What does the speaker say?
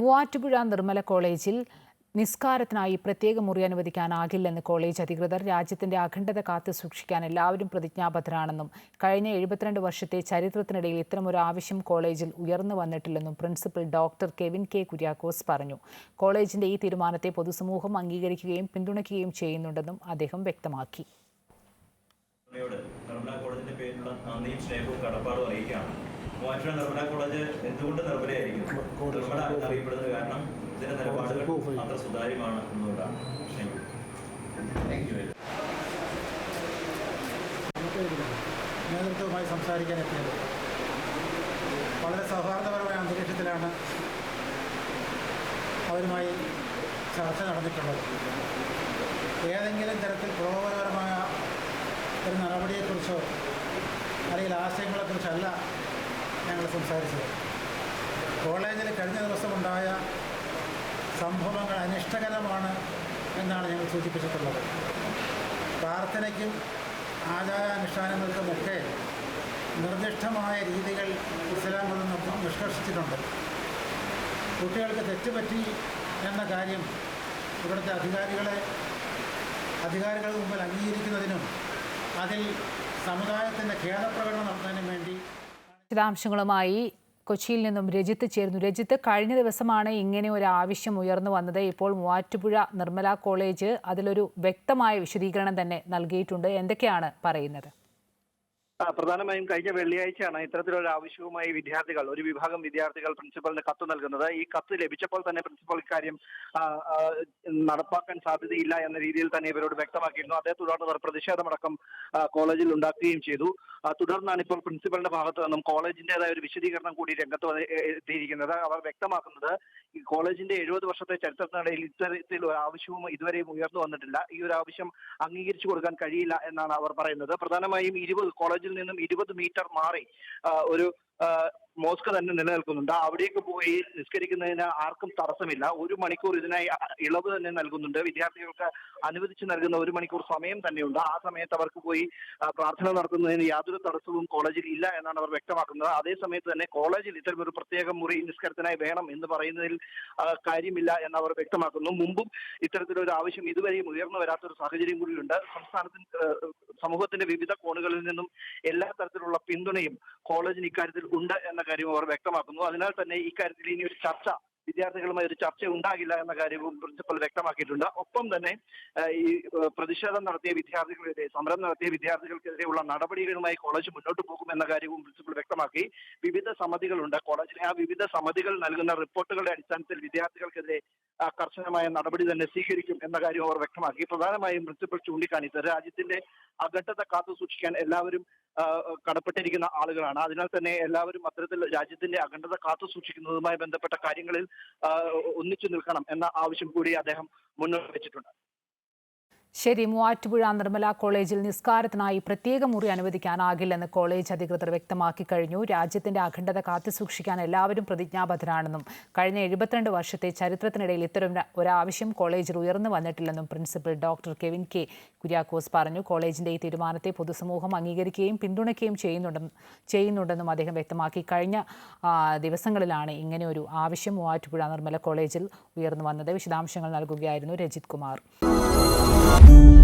മൂവാറ്റുപുഴ നിർമ്മല കോളേജിൽ നിസ്കാരത്തിനായി പ്രത്യേക മുറി അനുവദിക്കാനാകില്ലെന്ന് കോളേജ് അധികൃതർ രാജ്യത്തിന്റെ അഖണ്ഡത കാത്തു സൂക്ഷിക്കാൻ എല്ലാവരും പ്രതിജ്ഞാബദ്ധരാണെന്നും കഴിഞ്ഞ എഴുപത്തിരണ്ട് വർഷത്തെ ചരിത്രത്തിനിടയിൽ ഇത്തരമൊരു ആവശ്യം കോളേജിൽ ഉയർന്നു വന്നിട്ടില്ലെന്നും principal doctor Kevin K Kuriakose പറഞ്ഞു. കോളേജിന്റെ ഈ തീരുമാനത്തെ പൊതുസമൂഹം അംഗീകരിക്കുകയും പിന്തുണയ്ക്കുകയും ചെയ്യുന്നുണ്ടെന്നും അദ്ദേഹം വ്യക്തമാക്കി. നിർമ്മല കോളേജിന്റെ പേരിലുള്ള നന്ദിയും സ്നേഹവും കടപ്പാടും അറിയിക്കുകയാണ്. നിർമ്മല കോളേജ് എന്തുകൊണ്ട് നിർമ്മലയായിരിക്കും? നിർമ്മല എന്നറിയപ്പെടുന്നത് കാരണം ഇതിന്റെ നിലപാടുകൾ അത്ര സുതാര്യമാണ് എന്നുകൊണ്ടാണ് താങ്ക് യു നേതൃത്വവുമായി സംസാരിക്കാൻ എത്തിയത്. വളരെ സൗഹാർദ്ദപരമായ അന്തരീക്ഷത്തിലാണ് അവരുമായി ചർച്ച നടന്നിട്ടുള്ളത്. ഏതെങ്കിലും തരത്തിൽ പ്രലോഭനപരമായ ഒരു നടപടിയെക്കുറിച്ചോ അല്ലെങ്കിൽ ആശയങ്ങളെക്കുറിച്ചല്ല ഞങ്ങൾ സംസാരിച്ചത്. കോളേജിൽ കഴിഞ്ഞ ദിവസമുണ്ടായ സംഭവങ്ങൾ അനിഷ്ടകരമാണ് എന്നാണ് ഞങ്ങൾ സൂചിപ്പിച്ചിട്ടുള്ളത്. പ്രാർത്ഥനയ്ക്കും ആചാരാനുഷ്ഠാനങ്ങൾക്കുമൊക്കെ നിർദ്ദിഷ്ടമായ രീതികൾ ഇസ്ലാം മതം നിഷ്കർഷിച്ചിട്ടുണ്ട്. കുട്ടികൾക്ക് തെറ്റുപറ്റി എന്ന കാര്യം ഇവിടുത്തെ അധികാരികളെ അധികാരികളുടെ മുമ്പിൽ അംഗീകരിക്കുന്നതിനും അതിൽ സമുദായത്തിന്റെ ഖേദപ്രകടനം നടത്തുന്നതിനും വേണ്ടി വിശദാംശങ്ങളുമായി കൊച്ചിയിൽ നിന്നും രജിത്ത് ചേരുന്നു. രജിത്ത് കഴിഞ്ഞ ദിവസമാണ് ഇങ്ങനെ ഒരു ആവശ്യം ഉയർന്നു വന്നത്. ഇപ്പോൾ മൂവാറ്റുപുഴ നിർമ്മല കോളേജ് അതിലൊരു വ്യക്തമായ വിശദീകരണം തന്നെ നൽകിയിട്ടുണ്ട്. എന്തൊക്കെയാണ് പറയുന്നത്? ആ, പ്രധാനമായും കഴിഞ്ഞ വെള്ളിയാഴ്ചയാണ് ഇത്തരത്തിലൊരു ആവശ്യവുമായി വിദ്യാർത്ഥികൾ ഒരു വിഭാഗം വിദ്യാർത്ഥികൾ പ്രിൻസിപ്പലിന് കത്ത് നൽകുന്നത്. ഈ കത്ത് ലഭിച്ചപ്പോൾ തന്നെ പ്രിൻസിപ്പൽ ഇക്കാര്യം നടപ്പാക്കാൻ സാധ്യതയില്ല എന്ന രീതിയിൽ തന്നെ ഇവരോട് വ്യക്തമാക്കിയിരുന്നു. അതേ തുടർന്ന് അവർ പ്രതിഷേധമടക്കം കോളേജിൽ ഉണ്ടാക്കുകയും ചെയ്തു. തുടർന്നാണ് ഇപ്പോൾ പ്രിൻസിപ്പലിന്റെ ഭാഗത്തു നിന്നും കോളേജിന്റേതായ ഒരു വിശദീകരണം കൂടി രംഗത്ത് എത്തിയിരിക്കുന്നത്. അവർ വ്യക്തമാക്കുന്നത് ഈ കോളേജിന്റെ എഴുപത് വർഷത്തെ ചരിത്രത്തിനിടയിൽ ഇത്തരത്തിൽ ഒരു ആവശ്യവും ഇതുവരെയും ഉയർന്നു വന്നിട്ടില്ല. ഈ ഒരു ആവശ്യം അംഗീകരിച്ചു കൊടുക്കാൻ കഴിയില്ല എന്നാണ് അവർ പറയുന്നത്. പ്രധാനമായും ഇരുപത് കോളേജിൽ നിന്നും ഇരുപത് മീറ്റർ മാറി ഒരു മോസ്ക് തന്നെ നിലനിൽക്കുന്നുണ്ട്. അവിടേക്ക് പോയി നിസ്കരിക്കുന്നതിന് ആർക്കും തടസ്സമില്ല. ഒരു മണിക്കൂർ ഇതിനായി ഇളവ് തന്നെ നൽകുന്നുണ്ട്. വിദ്യാർത്ഥികൾക്ക് അനുവദിച്ചു നൽകുന്ന ഒരു മണിക്കൂർ സമയം തന്നെയുണ്ട്. ആ സമയത്ത് അവർക്ക് പോയി പ്രാർത്ഥന നടത്തുന്നതിന് യാതൊരു തടസ്സവും കോളേജിൽ ഇല്ല എന്നാണ് അവർ വ്യക്തമാക്കുന്നത്. അതേ സമയത്ത് തന്നെ കോളേജിൽ ഇത്തരം ഒരു പ്രത്യേക മുറി നിസ്കരത്തിനായി വേണം എന്ന് പറയുന്നതിൽ കാര്യമില്ല എന്ന് അവർ വ്യക്തമാക്കുന്നു. മുമ്പും ഇത്തരത്തിലൊരു ആവശ്യം ഇതുവരെയും ഉയർന്നു വരാത്തൊരു സാഹചര്യം കൂടിയുണ്ട്. സംസ്ഥാനത്തിന് സമൂഹത്തിന്റെ വിവിധ കോണുകളിൽ നിന്നും എല്ലാ തരത്തിലുള്ള പിന്തുണയും കോളേജിന് ഇക്കാര്യത്തിൽ ഉണ്ട് എന്ന കാര്യം അവർ വ്യക്തമാക്കുന്നു. അതിനാൽ തന്നെ ഇക്കാര്യത്തിൽ ഇനി ഒരു ചർച്ച വിദ്യാർത്ഥികളുമായി ഒരു ചർച്ച ഉണ്ടാകില്ല എന്ന കാര്യവും പ്രിൻസിപ്പൽ വ്യക്തമാക്കിയിട്ടുണ്ട്. ഒപ്പം തന്നെ ഈ പ്രതിഷേധം നടത്തിയ വിദ്യാർത്ഥികൾക്കെതിരെ സമരം നടത്തിയ വിദ്യാർത്ഥികൾക്കെതിരെയുള്ള നടപടികളുമായി കോളേജ് മുന്നോട്ട് പോകും എന്ന കാര്യവും പ്രിൻസിപ്പൽ വ്യക്തമാക്കി. വിവിധ സമിതികളുണ്ട്. കോളേജിലെ ആ വിവിധ സമിതികൾ നൽകുന്ന റിപ്പോർട്ടുകളുടെ അടിസ്ഥാനത്തിൽ വിദ്യാർത്ഥികൾക്കെതിരെ കർശനമായ നടപടി തന്നെ സ്വീകരിക്കും എന്ന കാര്യം അവർ വ്യക്തമാക്കി. പ്രധാനമായും പ്രിൻസിപ്പൽ ചൂണ്ടിക്കാണിച്ചത് രാജ്യത്തിന്റെ അഖണ്ഡത കാത്തു സൂക്ഷിക്കാൻ എല്ലാവരും ആ, കടപ്പെട്ടിരിക്കുന്ന ആളുകളാണ്. അതിനാൽ തന്നെ എല്ലാവരും അത്തരത്തിൽ രാജ്യത്തിന്റെ അഖണ്ഡത കാത്തു സൂക്ഷിക്കുന്നതുമായി ബന്ധപ്പെട്ട കാര്യങ്ങളിൽ ആ, ഒന്നിച്ചു നിൽക്കണം എന്ന ആവശ്യം കൂടി അദ്ദേഹം മുന്നോട്ട് വെച്ചിട്ടുണ്ട്. ശരി മൂവാറ്റുപുഴ നിർമ്മല കോളേജിൽ നിസ്കാരത്തിനായി പ്രത്യേക മുറി അനുവദിക്കാനാകില്ലെന്ന് കോളേജ് അധികൃതർ വ്യക്തമാക്കി കഴിഞ്ഞു. രാജ്യത്തിന്റെ അഖണ്ഡത കാത്തുസൂക്ഷിക്കാൻ എല്ലാവരും പ്രതിജ്ഞാബദ്ധരാണെന്നും കഴിഞ്ഞ എഴുപത്തിരണ്ട് വർഷത്തെ ചരിത്രത്തിനിടയിൽ ഇത്തരം ഒരാവശ്യം കോളേജിൽ ഉയർന്നു വന്നിട്ടില്ലെന്നും principal doctor Kevin K Kuriakose പറഞ്ഞു. കോളേജിന്റെ ഈ തീരുമാനത്തെ പൊതുസമൂഹം അംഗീകരിക്കുകയും പിന്തുണയ്ക്കുകയും ചെയ്യുന്നുണ്ടെന്നും ചെയ്യുന്നുണ്ടെന്നും അദ്ദേഹം വ്യക്തമാക്കി. കഴിഞ്ഞ ദിവസങ്ങളിലാണ് ഇങ്ങനെ ഒരു ആവശ്യം മൂവാറ്റുപുഴ നിർമ്മല കോളേജിൽ ഉയർന്നു വന്നത്. വിശദാംശങ്ങൾ നൽകുകയായിരുന്നു രജിത് കുമാർ. up.